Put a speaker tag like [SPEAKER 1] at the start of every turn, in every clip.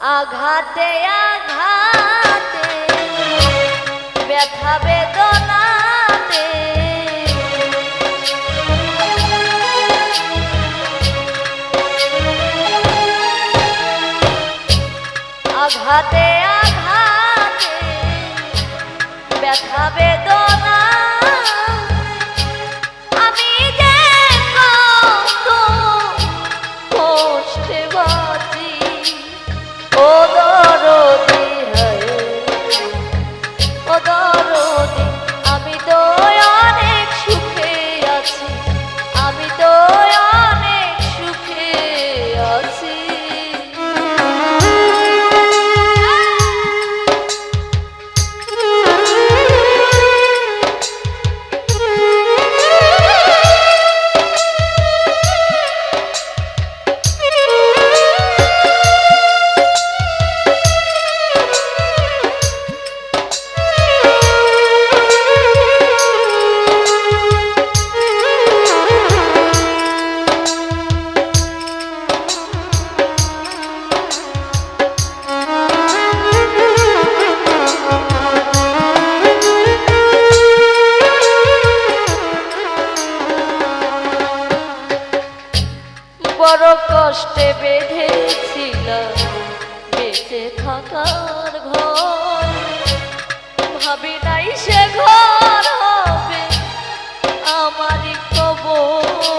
[SPEAKER 1] আঘাতে আঘাতে ব্যথা বেদনাতে। আঘাতে আঘাতে ব্যথা বেদনা। আমার কবর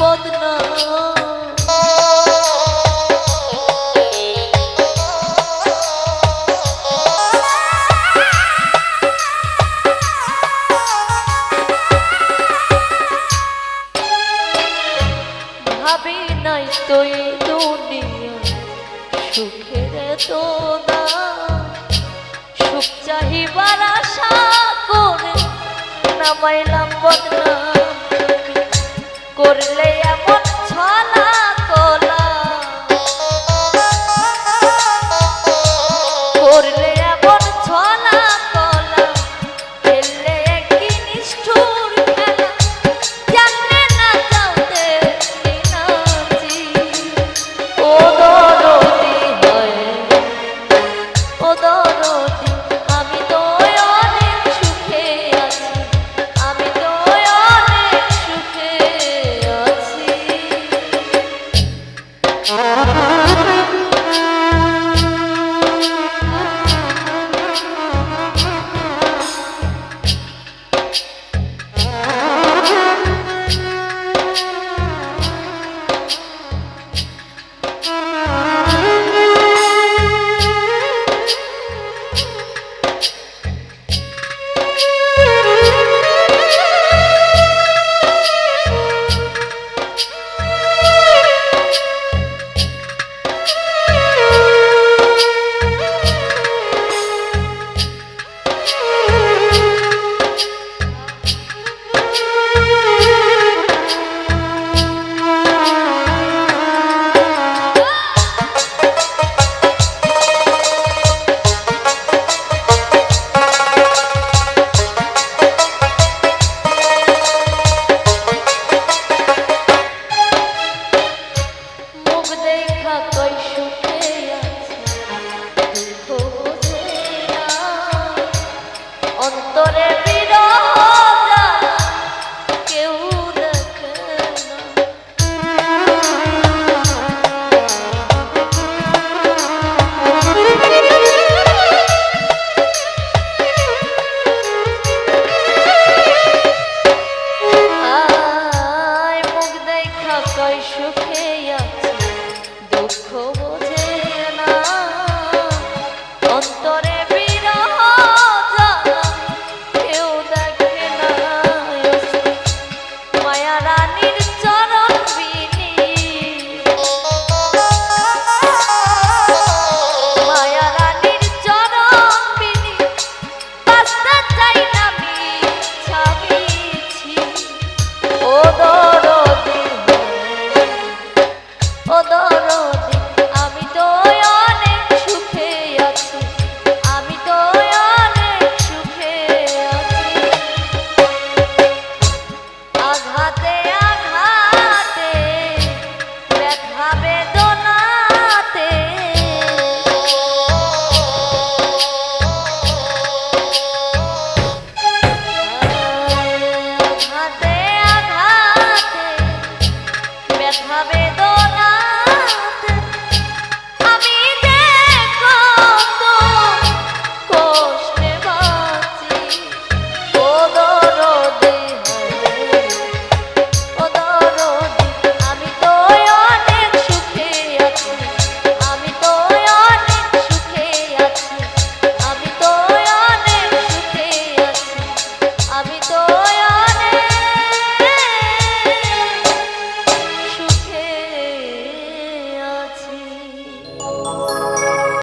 [SPEAKER 1] বিপদ না ভাবি নাই তুই দুনিয়া সুখের তো না সুখ চাহিবার আশা করে নামাইলাম বদলা করলে আমার দুঃখ